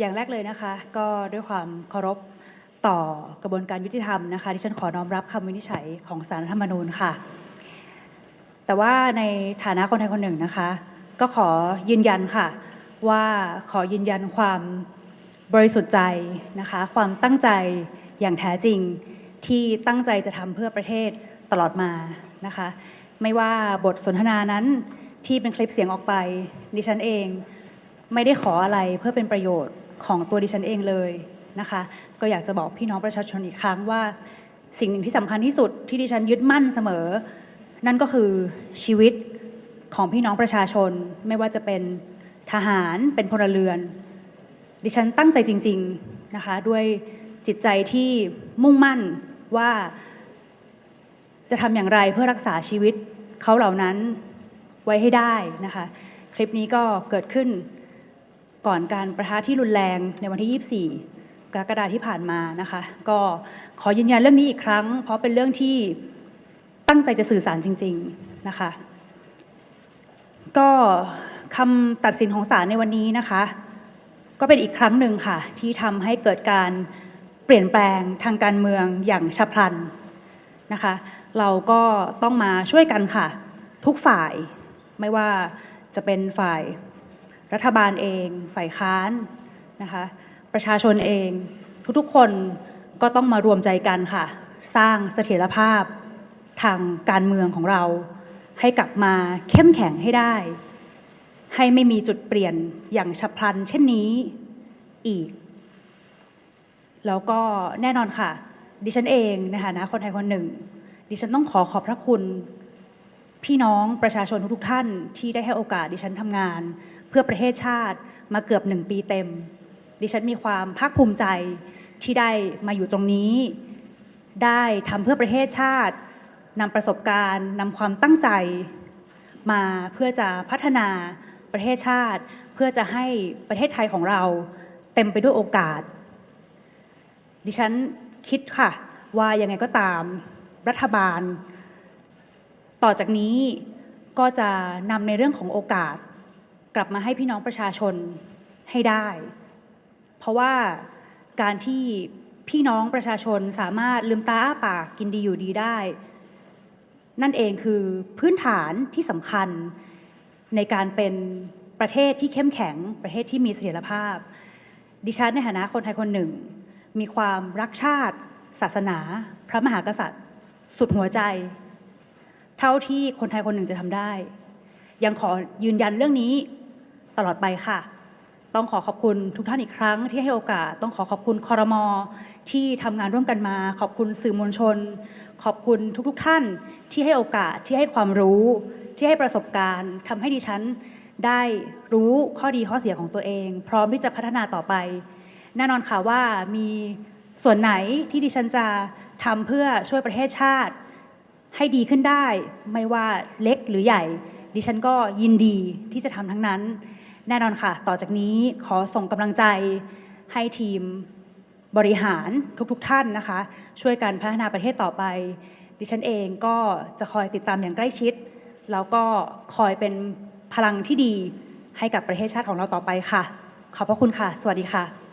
อย่างแรกเลยนะคะก็ด้วยความเคารพต่อกระบวนการยุติธรรมนะคะที่ฉันขอน้อมรับคำวินิจฉัยของสารรัฐธรรมนูญค่ะ แต่ว่าในฐานะคนไทยคนหนึ่งนะคะ ก็ขอยืนยันค่ะ ว่าขอยืนยันความบริสุทธิ์ใจนะคะ ความตั้งใจอย่างแท้จริงที่ตั้งใจจะทำเพื่อประเทศตลอดมานะคะ ไม่ว่าบทสนทนานั้นที่เป็นคลิปเสียงออกไปดิฉันเอง ไม่ได้ขออะไรเพื่อเป็นประโยชน์ ของตัวดิฉันเองเลยนะคะ ก็อยากจะบอกพี่น้องประชาชนอีกครั้งว่า สิ่งหนึ่งที่สำคัญที่สุดที่ดิฉันยึดมั่นเสมอ นั่นก็คือชีวิตของพี่น้องประชาชนไม่ว่าจะเป็นทหารเป็นพลเรือน ดิฉันตั้งใจจริง ๆนะคะ ด้วยจิตใจที่มุ่งมั่นว่า จะทำอย่างไรเพื่อรักษาชีวิตเขาเหล่านั้นไว้ให้ได้นะคะ คลิปนี้ก็เกิดขึ้น ก่อนการประทะที่รุนแรงในวันที่ 24 กรกฎาคมที่ผ่านมานะคะ ก็ขอยืนยันเรื่องนี้อีกครั้ง เพราะเป็นเรื่องที่ตั้งใจจะสื่อสารจริง ๆนะคะ ก็คำตัดสินของศาลในวันนี้นะคะ ก็เป็นอีกครั้งหนึ่งค่ะ ที่ทำให้เกิดการเปลี่ยนแปลงทางการเมืองอย่างฉับพลันนะคะ เราก็ต้องมาช่วยกันค่ะ ทุกฝ่ายไม่ว่าจะเป็นฝ่าย รัฐบาลเอง ฝ่ายค้านนะคะประชาชนเอง ทุกๆคนก็ต้องมารวมใจกันค่ะ สร้างเสถียรภาพทางการเมืองของเรา ให้กลับมาเข้มแข็งให้ได้ ให้ไม่มีจุดเปลี่ยนอย่างฉับพลันเช่นนี้อีก แล้วก็แน่นอนค่ะ ดิฉันเองในฐานะคนไทยคนหนึ่ง ดิฉันต้องขอขอบพระคุณ พี่น้องประชาชนทุกท่านที่ได้ให้โอกาสดิฉันทำงาน เพื่อประเทศชาติมาเกือบหนึ่งปีเต็ม ดิฉันมีความภาคภูมิใจที่ได้มาอยู่ตรงนี้ ได้ทำเพื่อประเทศชาตินำประสบการณ์นำความตั้งใจ มาเพื่อจะพัฒนาประเทศชาติ เพื่อจะให้ประเทศไทยของเราเต็มไปด้วยโอกาส ดิฉันคิดค่ะ ว่ายังไงก็ตามรัฐบาล ต่อจากนี้ก็จะนำในเรื่องของโอกาส กลับมาให้พี่น้องประชาชนให้ได้ เพราะว่าการที่พี่น้องประชาชนสามารถลืมตาอ้าปากกินดีอยู่ดีได้ นั่นเองคือพื้นฐานที่สำคัญในการเป็นประเทศที่เข้มแข็งประเทศที่มีเสถียรภาพ ดิฉันในฐานะคนไทยคนหนึ่ง มีความรักชาติ ศาสนา พระมหากษัตริย์ สุดหัวใจ เท่าที่คนไทยคนหนึ่งจะทำได้ ยังขอยืนยันเรื่องนี้ตลอดไปค่ะ ต้องขอขอบคุณทุกท่านอีกครั้งที่ให้โอกาส ต้องขอขอบคุณคอรมอที่ทำงานร่วมกันมา ขอบคุณสื่อมวลชน ขอบคุณทุกๆทท่านที่ให้โอกาสที่ให้ความรู้ ที่ให้ประสบการณ์ทำให้ดิฉันได้รู้ข้อดีข้อเสียของตัวเอง พร้อมที่จะพัฒนาต่อไป แน่นอนค่ะว่ามีส่วนไหนที่ดิฉันจะทำเพื่อช่วยประเทศชาติ ให้ดีขึ้นได้ ไม่ว่าเล็กหรือใหญ่ ดิฉันก็ยินดีที่จะทำทั้งนั้น แน่นอนค่ะ ต่อจากนี้ขอส่งกำลังใจให้ทีมบริหารทุกๆทท่านนะคะ ช่วยกันพัฒนาประเทศต่อไป ดิฉันเองก็จะคอยติดตามอย่างใกล้ชิด แล้วก็คอยเป็นพลังที่ดีให้กับประเทศชาติของเราต่อไปค่ะ ขอบพระคุณค่ะ สวัสดีค่ะ